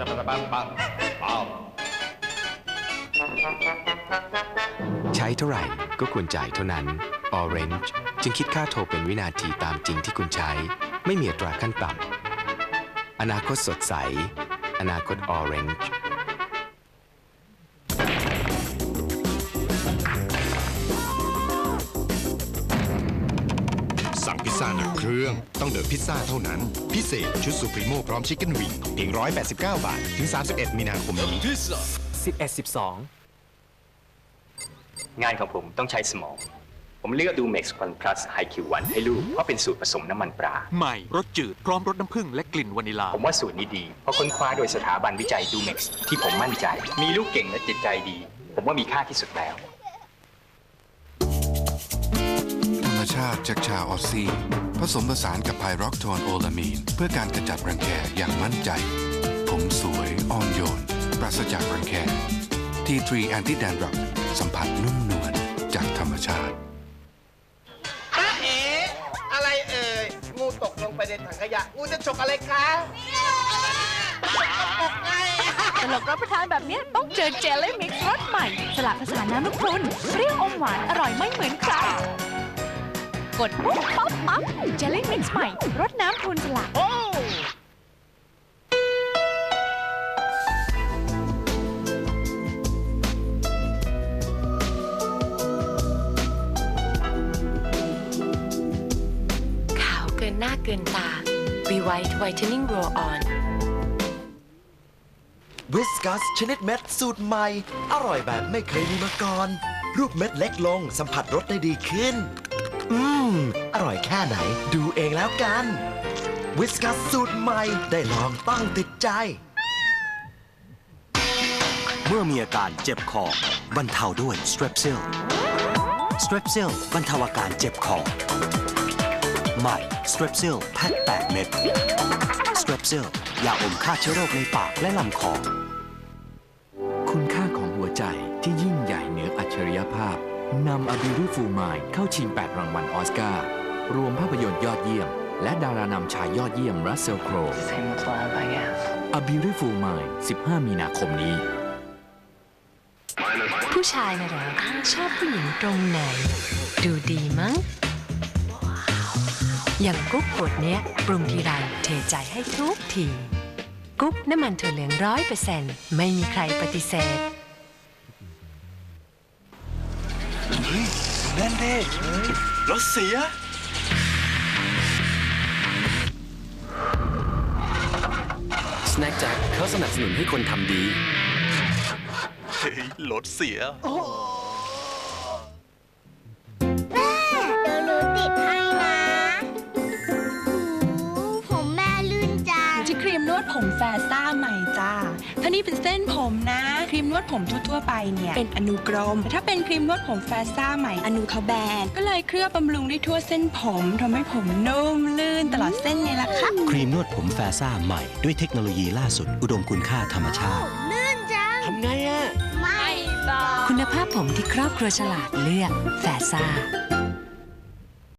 ปังปังปังใช้เท่าไหร่ก็ควรจ่ายเท่านั้น Orange จึงคิดค่าโทรเป็นวินาทีตามจริงที่คุณใช้ ไม่มีอัตราขั้นต่ำอนาคตสดใส อนาคต Orange สั่งพิซซ่าหนักเครื่อง ต้องเดอะพิซซ่าเท่านั้น พิเศษชุดซูพรีโมพร้อมชิคเก้นวิงเพียง189 บาท ถึง 31 มีนาคมนี้11 12 งานของผมต้องใช้สมอง ผมเลือกดู Max One Plus High Q1 ให้ลูก เพราะเป็นสูตรผสมน้ำมันปลา ใหม่ รสจืด พร้อมรสน้ำผึ้งและกลิ่นวานิลา ผมว่าสูตรนี้ดี เพราะค้นคว้าโดยสถาบันวิจัยดู Max ที่ผมมั่นใจ มีลูกเก่งและจิตใจดี ผมว่ามีค่าที่สุดแล้วาติจากชาออสซี่ ผสมผสานกับไพร็อกโทนโอลามีน เพื่อการกระจัดรังแคอย่างมั่นใจ ผมสวยอ่อนโยน ปราศจากรังแค T3 Anti Dandruff สัมผัสนุ่มนวลจากธรรมชาติป้าเอ๋อะไรเอ่ยงูตกลงไปในถังขยะงูจะฉกอะไรคะตกไงตลกรับประทานแบบเนี้ยต้องเจอเจลลี่มิกซ์รสใหม่ สลัดผสานน้ำลูกพรุนเปรี้ยวอมหวานอร่อยไม่เหมือนใคร กดปุ๊บปั๊บปั๊บเจลลี่มิกซ์ใหม่รสน้ำพรุนสลัดโอ้ขาวเกินหน้าเกินตาวีไวท์ไวท์เทนนิ่งโรลออนวิสกัสชนิดเม็ดสูตรใหม่ อร่อยแบบไม่เคยมีมาก่อน รูปเม็ดเล็กลงสัมผัสรสได้ดีขึ้น อืม อร่อยแค่ไหน ดูเองแล้วกัน วิสกัสสูตรใหม่ได้ลองต้องติดใจ เมื่อมีอาการเจ็บคอบรรเทาด้วย Strepsil Strepsil บรรเทาอาการเจ็บคอ ใหม่ Strepsil แพ็ค8เม็ด Strepsil ยาอมฆ่าเชื้อโรคในปากและลำคอ คุณค่าของหัวใจที่ยิ่งใหญ่เหนืออัจฉริยภาพ นำ A Beautiful Mind เข้าชิง 8 รางวัลออสการ์ รวมภาพยนตร์ยอดเยี่ยม และดารานำชายยอดเยี่ยมรัสเซลโคร A Beautiful Mind 15 มีนาคมนี้ ผู้ชายนะเหรอชอบผู้หญิงตรงไหน ดูดีมั้ง อย่างกุ๊กขวดเนี้ย ปรุงทีไรเทใจให้ทุกที กุ๊กน้ำมันถั่วเหลืองร้อยเปอร์เซ็นต์ไม่มีใครปฏิเสธ นั่นดิรถเสีย Snack Jack เขาสนับสนุนให้คนทำดี เฮ้ยรถเสีย แม่เดี๋ยวหนูติดให้นะหูผมแม่ลื่นจังที่ครีมนวดผมแฟซ่าใหม่ จ้าถ้านี่เป็นเส้นผมนะ ครีมนวดผมทั่วๆไปเนี่ยเป็นอนุกรมแต่ถ้าเป็นครีมนวดผมแฟซ่าใหม่อนุเขาแบนก็เลยเคลือบบำรุงได้ทั่วเส้นผมทำให้ผมนุ่มลื่นตลอดเส้นไงล่ะคะครีมนวดผมแฟซ่าใหม่ด้วยเทคโนโลยีล่าสุด อุดมคุณค่าธรรมชาติลื่นจังทำไงอะไม่บอกคุณภาพผมที่ครอบครัวฉลาดเลือกแฟซ่า